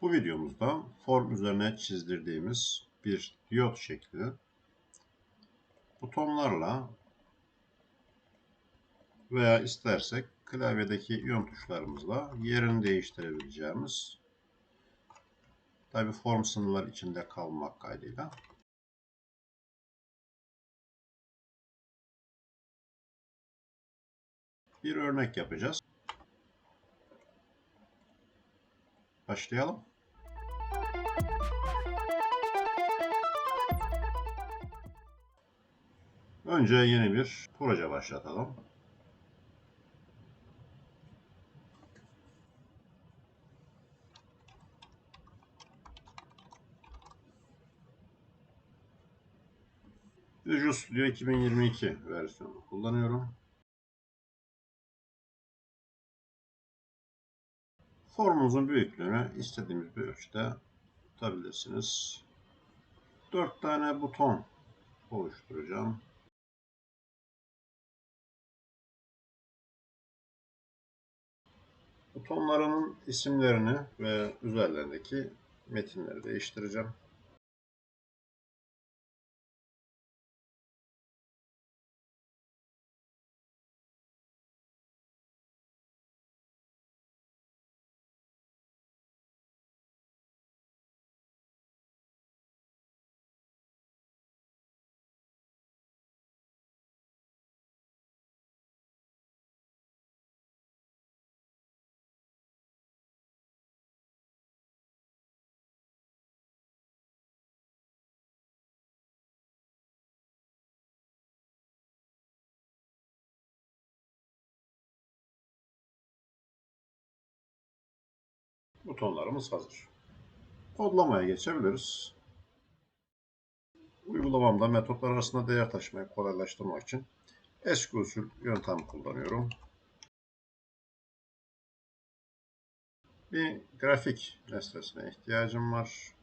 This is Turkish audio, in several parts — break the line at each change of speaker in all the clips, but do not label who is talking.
Bu videomuzda form üzerine çizdirdiğimiz bir diyot şekli butonlarla veya istersek klavyedeki yön tuşlarımızla yerini değiştirebileceğimiz tabi form sınırlar içinde kalmak kaydıyla bir örnek yapacağız. Başlayalım. Önce yeni bir proje başlatalım. Visual Studio 2022 versiyonu kullanıyorum. Formumuzun büyüklüğünü istediğimiz bir ölçüde tutabilirsiniz. 4 tane buton oluşturacağım. Butonlarının isimlerini ve üzerlerindeki metinleri değiştireceğim. Butonlarımız hazır. Kodlamaya geçebiliriz. Uygulamamda metotlar arasında değer taşımayı kolaylaştırmak için eski usul yöntem kullanıyorum. Bir grafik nesnesine ihtiyacım var.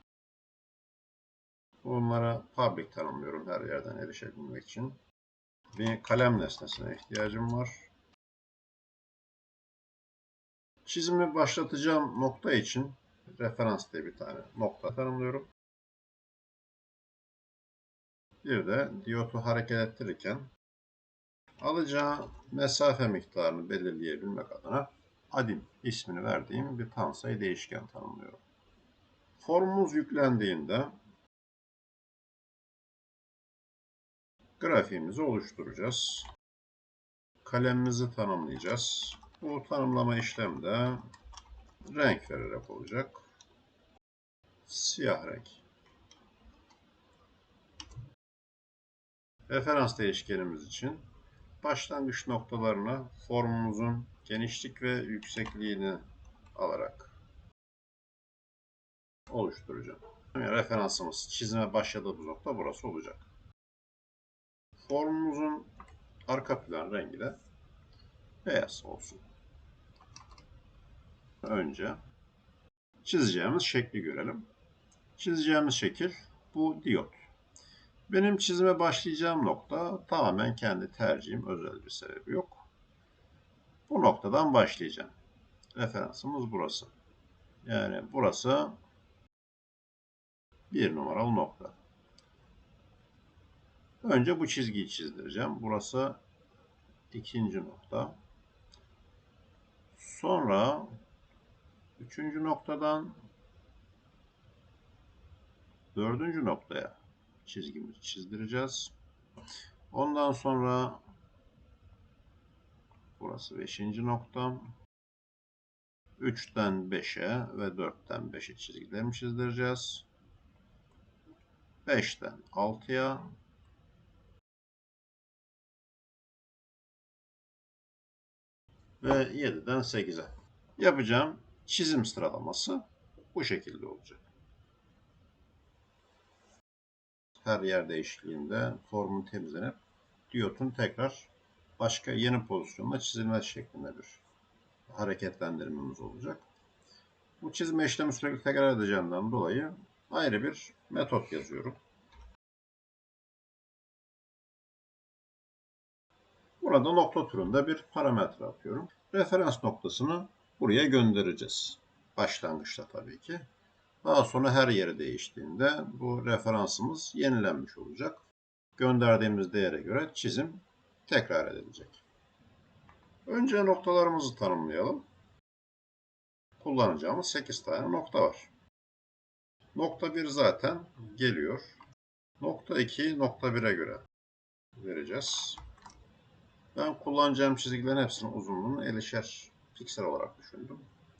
Bunlara public tanımlıyorum her yerden erişebilmek için. Bir kalem nesnesine ihtiyacım var. Çizimi başlatacağım nokta için referans diye bir tane nokta tanımlıyorum. Bir de diyotu hareket ettirirken alacağı mesafe miktarını belirleyebilmek adına adim ismini verdiğim bir tam sayı değişken tanımlıyorum. Formumuz yüklendiğinde grafiğimizi oluşturacağız. Kalemimizi tanımlayacağız. Bu tanımlama işlemi de renk vererek olacak. Siyah renk. Referans değişkenimiz için başlangıç noktalarına formumuzun genişlik ve yüksekliğini alarak oluşturacağım. Yani referansımız çizime başladığımız nokta burası olacak. Formumuzun arka plan rengi de beyaz olsun. Önce çizeceğimiz şekli görelim. Çizeceğimiz şekil bu diyot. Benim çizime başlayacağım nokta tamamen kendi tercihim, özel bir sebebi yok. Bu noktadan başlayacağım. Referansımız burası. Yani burası bir numaralı nokta. Önce bu çizgiyi çizdireceğim. Burası ikinci nokta. Sonra üçüncü noktadan dördüncü noktaya çizgimizi çizdireceğiz. Ondan sonra burası beşinci noktam. 3'ten 5'e ve 4'ten 5'e çizgilerimi çizdireceğiz. 5'ten 6'ya ve 7'den 8'e. Yapacağım çizim sıralaması bu şekilde olacak. Her yer değişikliğinde formun temizlenip diyotun tekrar başka yeni pozisyonda çizilmesi şeklinde bir hareketlendirmemiz olacak. Bu çizme işlemi sürekli tekrar edeceğimden dolayı ayrı bir metot yazıyorum. Burada nokta türünde bir parametre atıyorum. Referans noktasını buraya göndereceğiz. Başlangıçta tabii ki. Daha sonra her yeri değiştiğinde bu referansımız yenilenmiş olacak. Gönderdiğimiz değere göre çizim tekrar edilecek. Önce noktalarımızı tanımlayalım. Kullanacağımız 8 tane nokta var. Nokta 1 zaten geliyor. Nokta 2 nokta 1'e göre vereceğiz. Ben kullanacağım çizgilerin hepsinin uzunluğunu 50'şer piksel olarak düşündüm.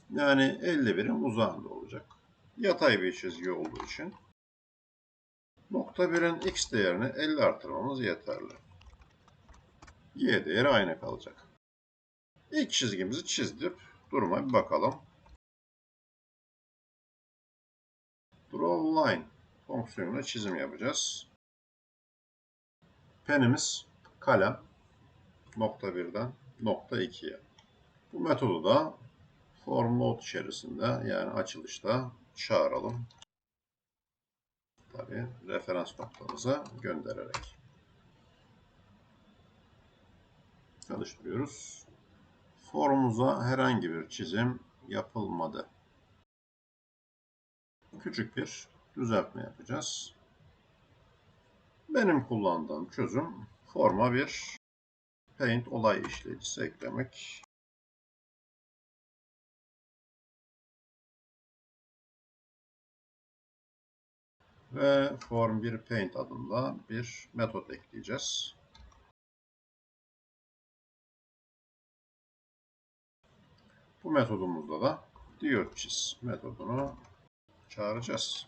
Yani 50 birim uzağında olacak. Yatay bir çizgi olduğu için nokta 1'in x değerini 50 artırmamız yeterli. Y değeri aynı kalacak. İlk çizgimizi çizdik. Duruma bir bakalım. Draw line fonksiyonuyla çizim yapacağız. Penimiz kalem nokta birden nokta 2'ye. Bu metodu da form node içerisinde yani açılışta çağıralım. Tabi referans noktamıza göndererek. Çalıştırıyoruz. Formumuza herhangi bir çizim yapılmadı. Küçük bir düzeltme yapacağız. Benim kullandığım çözüm forma bir Paint olay işleyicisi eklemek. Ve form 1 paint adında bir metot ekleyeceğiz. Bu metodumuzda da diyotçiz metodunu çağıracağız.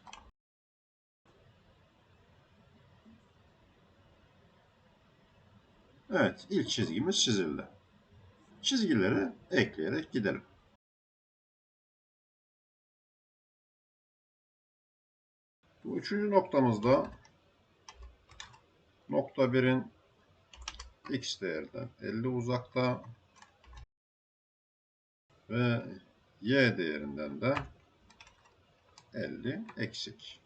Evet, ilk çizgimiz çizildi. Çizgileri ekleyerek gidelim. Bu üçüncü noktamızda nokta 1'in x değerinden 50 uzakta ve y değerinden de 50 eksik.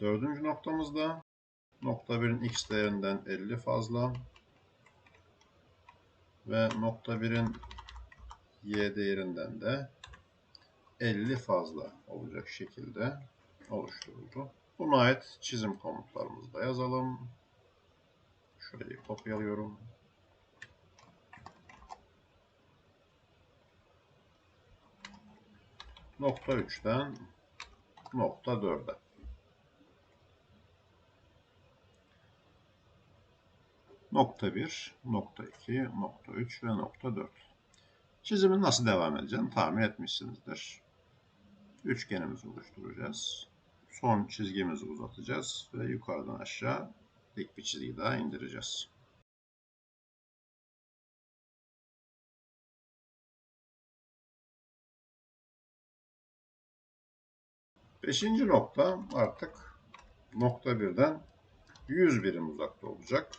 Dördüncü noktamızda nokta 1'in x değerinden 50 fazla ve nokta 1'in y değerinden de 50 fazla olacak şekilde oluşturuldu. Buna ait çizim komutlarımızı da yazalım. Şurayı kopyalıyorum. Nokta 3'ten nokta 4'e. Nokta 1, nokta 2, nokta 3 ve nokta 4. Çizimin nasıl devam edeceğini tahmin etmişsinizdir. Üçgenimizi oluşturacağız. Son çizgimizi uzatacağız ve yukarıdan aşağı dik bir çizgi daha indireceğiz. Beşinci nokta artık nokta birden 100 birim uzakta olacak.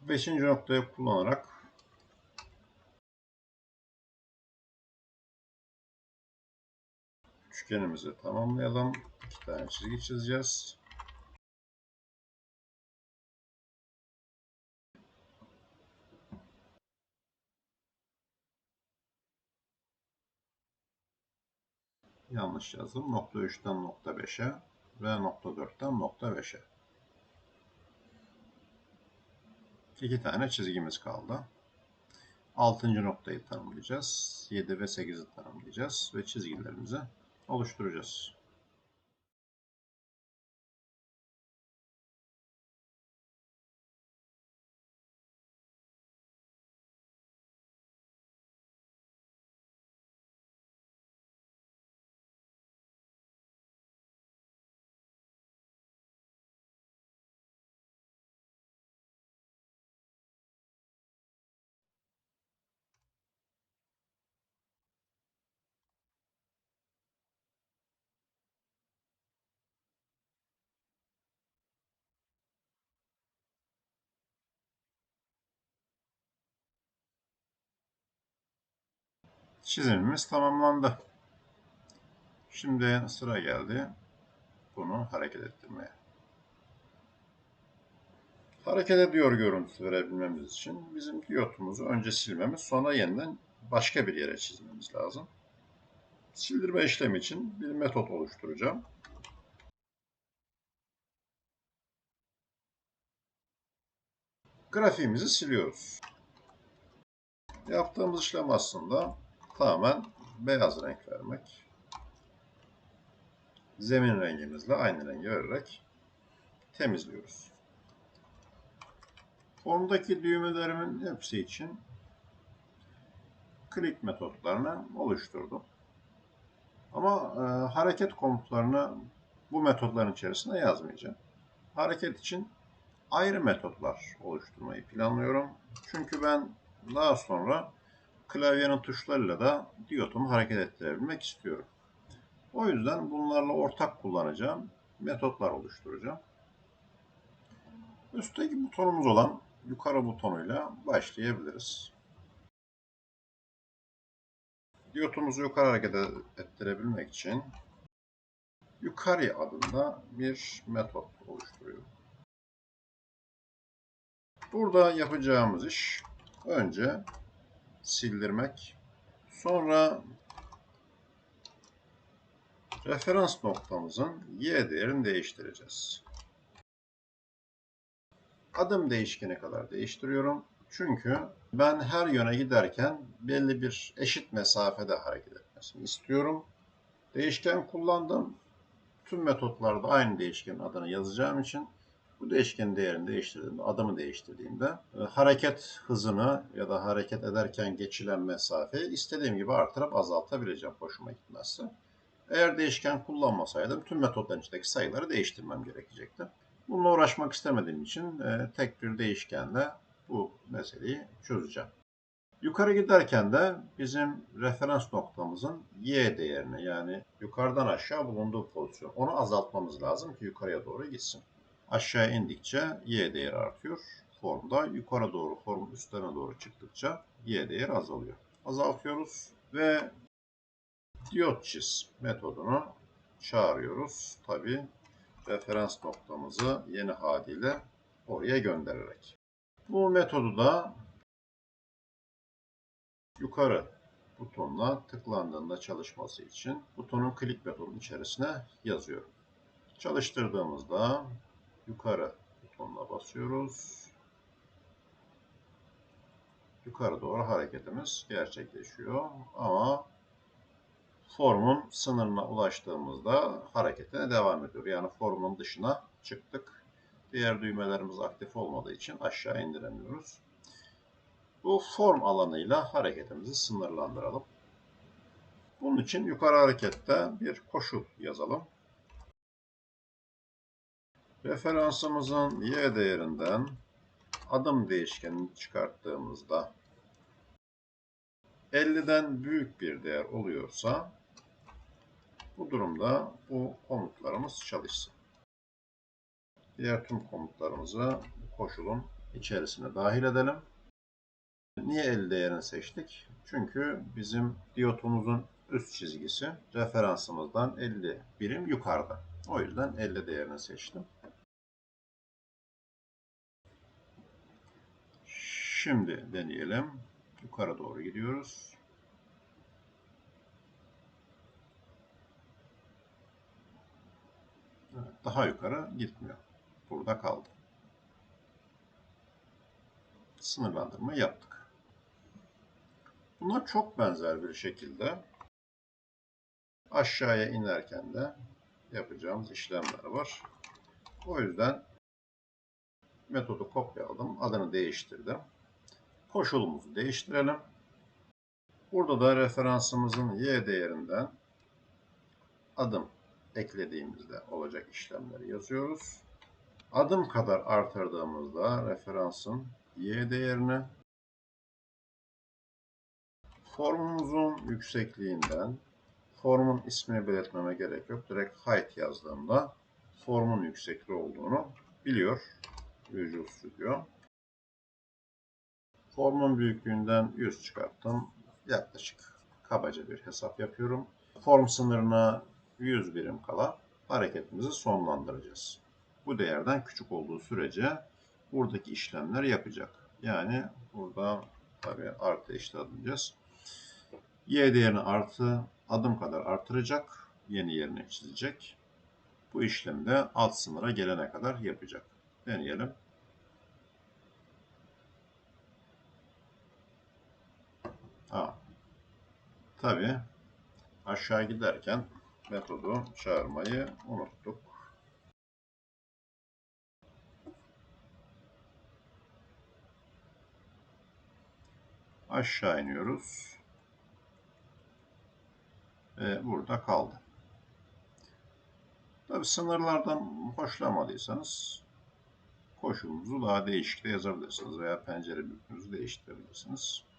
Beşinci noktayı kullanarak üçgenimizi tamamlayalım. İki tane çizgi çizeceğiz. Yanlış yazdım. Nokta 3'ten nokta 5'e ve nokta 4'ten nokta 5'e. İki tane çizgimiz kaldı. Altıncı noktayı tanımlayacağız. 7 ve 8'i tanımlayacağız ve çizgilerimizi oluşturacağız. Çizimimiz tamamlandı. Şimdi sıra geldi bunu hareket ettirmeye. Hareket ediyor görüntüsü verebilmemiz için bizim diyotumuzu önce silmemiz sonra yeniden başka bir yere çizmemiz lazım. Sildirme işlemi için bir metot oluşturacağım. Grafiğimizi siliyoruz. Yaptığımız işlem aslında tamamen beyaz renk vermek. Zemin rengimizle aynı rengi vererek temizliyoruz. Formdaki düğmelerimin hepsi için klik metotlarını oluşturdum. Ama e, hareket komutlarını bu metotların içerisine yazmayacağım. Hareket için ayrı metotlar oluşturmayı planlıyorum. Çünkü ben daha sonra klavyenin tuşlarıyla da diyotumu hareket ettirebilmek istiyorum. O yüzden bunlarla ortak kullanacağım metotlar oluşturacağım. Üstteki butonumuz olan yukarı butonuyla başlayabiliriz. Diyotumuzu yukarı hareket ettirebilmek için yukarı adında bir metot oluşturuyorum. Burada yapacağımız iş önce sildirmek, sonra referans noktamızın y değerini değiştireceğiz. Adım değişkeni kadar değiştiriyorum. Çünkü ben her yöne giderken belli bir eşit mesafede hareket etmesini istiyorum. Değişken kullandım. Tüm metotlarda aynı değişkenin adını yazacağım için bu değişkenin değerini değiştirdiğimde, adımı değiştirdiğimde e, hareket hızını ya da hareket ederken geçilen mesafeyi istediğim gibi artırıp azaltabileceğim hoşuma gitmezse. Eğer değişken kullanmasaydım tüm metotların içindeki sayıları değiştirmem gerekecekti. Bununla uğraşmak istemediğim için e, tek bir değişkenle bu meseleyi çözeceğim. Yukarı giderken de bizim referans noktamızın y değerini yani yukarıdan aşağı bulunduğu pozisyon onu azaltmamız lazım ki yukarıya doğru gitsin. Aşağı indikçe y değeri artıyor formda. Yukarı doğru form üstlerine doğru çıktıkça y değeri azalıyor. Azaltıyoruz ve diyot çiz metodunu çağırıyoruz. Tabi referans noktamızı yeni haliyle oraya göndererek. Bu metodu da yukarı butonla tıklandığında çalışması için butonun klik metodunun içerisine yazıyorum. Çalıştırdığımızda yukarı butonuna basıyoruz. Yukarı doğru hareketimiz gerçekleşiyor. Ama formun sınırına ulaştığımızda hareketine devam ediyor. Yani formun dışına çıktık. Diğer düğmelerimiz aktif olmadığı için aşağı indiremiyoruz. Bu form alanıyla hareketimizi sınırlandıralım. Bunun için yukarı harekette bir koşul yazalım. Referansımızın y değerinden adım değişkenini çıkarttığımızda 50'den büyük bir değer oluyorsa bu durumda bu komutlarımız çalışsın. Diğer tüm komutlarımızı bu koşulun içerisine dahil edelim. Niye 50 değerini seçtik? Çünkü bizim diyotumuzun üst çizgisi referansımızdan 50 birim yukarıda. O yüzden 50 değerini seçtim. Şimdi deneyelim. Yukarı doğru gidiyoruz. Evet, daha yukarı gitmiyor. Burada kaldı. Sınırlandırma yaptık. Buna çok benzer bir şekilde aşağıya inerken de yapacağımız işlemler var. O yüzden metodu kopyaladım. Adını değiştirdim. Koşulumuzu değiştirelim. Burada da referansımızın y değerinden adım eklediğimizde olacak işlemleri yazıyoruz. Adım kadar artırdığımızda referansın y değerini formumuzun yüksekliğinden formun ismini belirtmeme gerek yok. Direkt height yazdığımda formun yüksekliği olduğunu biliyor Visual Studio. Formun büyüklüğünden 100 çıkarttım. Yaklaşık kabaca bir hesap yapıyorum. Form sınırına 100 birim kala hareketimizi sonlandıracağız. Bu değerden küçük olduğu sürece buradaki işlemleri yapacak. Yani burada tabii artı işleyeceğiz. Y değerini artı adım kadar artıracak. Yeni yerine çizecek. Bu işlemi de alt sınıra gelene kadar yapacak. Deneyelim. Tabii aşağı giderken metodu çağırmayı unuttuk. Aşağı iniyoruz. Ve burada kaldı. Tabi sınırlardan hoşlanmadıysanız koşulunuzu daha değişik de yazabilirsiniz veya pencere büyüklüğünüzü değiştirebilirsiniz.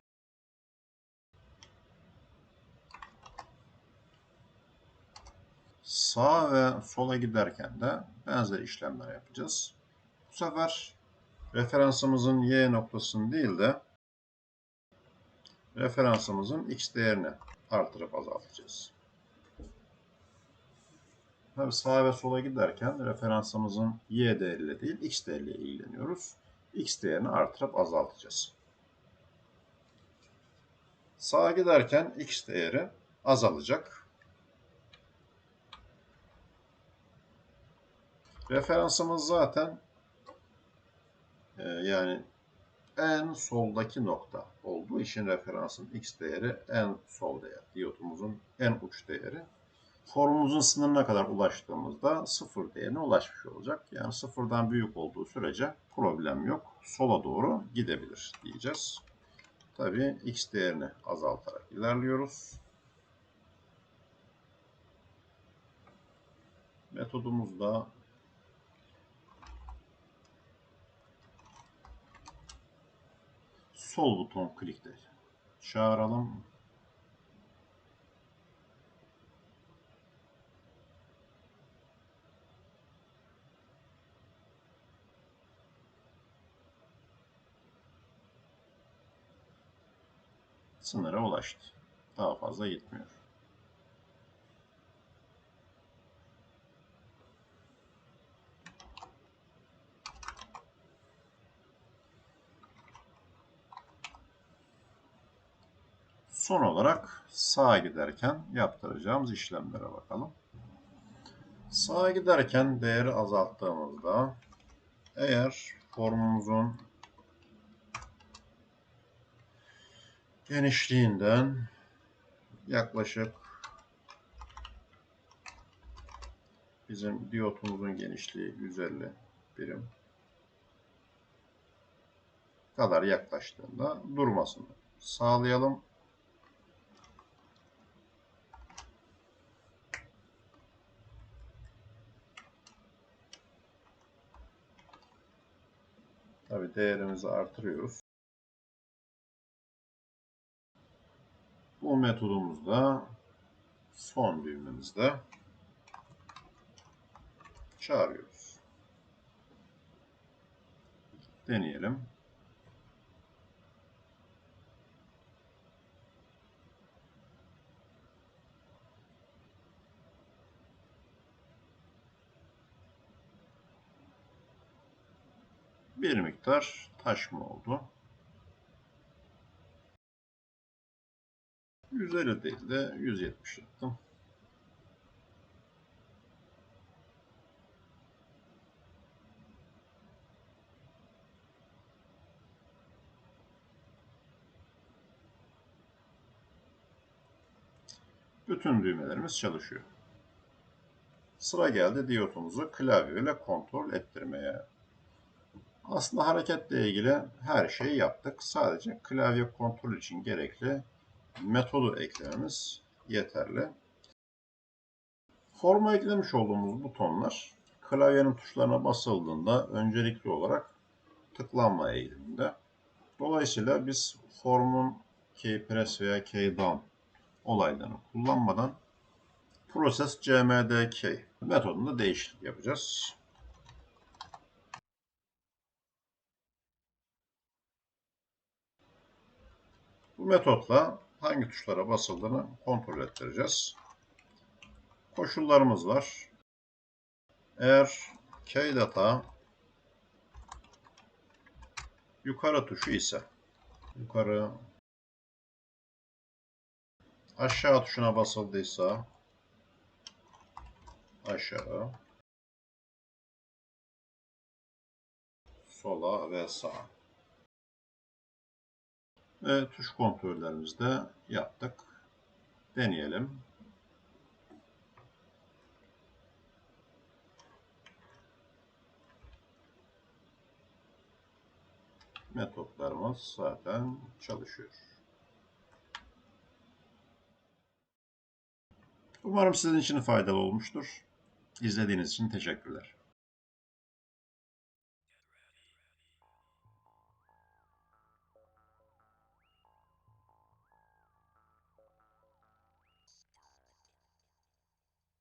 Sağa ve sola giderken de benzer işlemler yapacağız. Bu sefer referansımızın y noktasını değil de referansımızın x değerini artırıp azaltacağız. Tabii sağa ve sola giderken referansımızın y değeriyle değil x değeriyle ilgileniyoruz. x değerini artırıp azaltacağız. Sağa giderken x değeri azalacak. Referansımız zaten e, yani en soldaki nokta olduğu için referansın x değeri en sol değer. Diyotumuzun en uç değeri. Formumuzun sınırına kadar ulaştığımızda sıfır değerine ulaşmış olacak. Yani sıfırdan büyük olduğu sürece problem yok. Sola doğru gidebilir diyeceğiz. Tabii x değerini azaltarak ilerliyoruz. Metodumuzda sol buton klikle çağıralım. Sınıra ulaştı. Daha fazla gitmiyor. Son olarak sağa giderken yaptıracağımız işlemlere bakalım. Sağa giderken değeri azalttığımızda eğer formumuzun genişliğinden yaklaşık bizim diyotumuzun genişliği 150 birim kadar yaklaştığında durmasını sağlayalım. Tabi değerimizi artırıyoruz. Bu metodumuzda son düğmemizde çağırıyoruz. Deneyelim. Bir miktar taşma oldu. 150 değil de 170 yaptım. Bütün düğmelerimiz çalışıyor. Sıra geldi diyotumuzu klavye ile kontrol ettirmeye. Aslında hareketle ilgili her şeyi yaptık. Sadece klavye kontrol için gerekli metodu eklememiz yeterli. Forma eklemiş olduğumuz butonlar klavyenin tuşlarına basıldığında öncelikli olarak tıklanma eğiliminde. Dolayısıyla biz formun key press veya key down olaylarını kullanmadan Process cmdk metodunda değişiklik yapacağız. Bu metotla hangi tuşlara basıldığını kontrol ettireceğiz. Koşullarımız var. Eğer kdata Yukarı tuşu ise yukarı aşağı tuşuna basıldıysa aşağı sola ve sağa. Ve tuş kontrollerimizi de yaptık. Deneyelim. Metotlarımız zaten çalışıyor. Umarım sizin için faydalı olmuştur. İzlediğiniz için teşekkürler.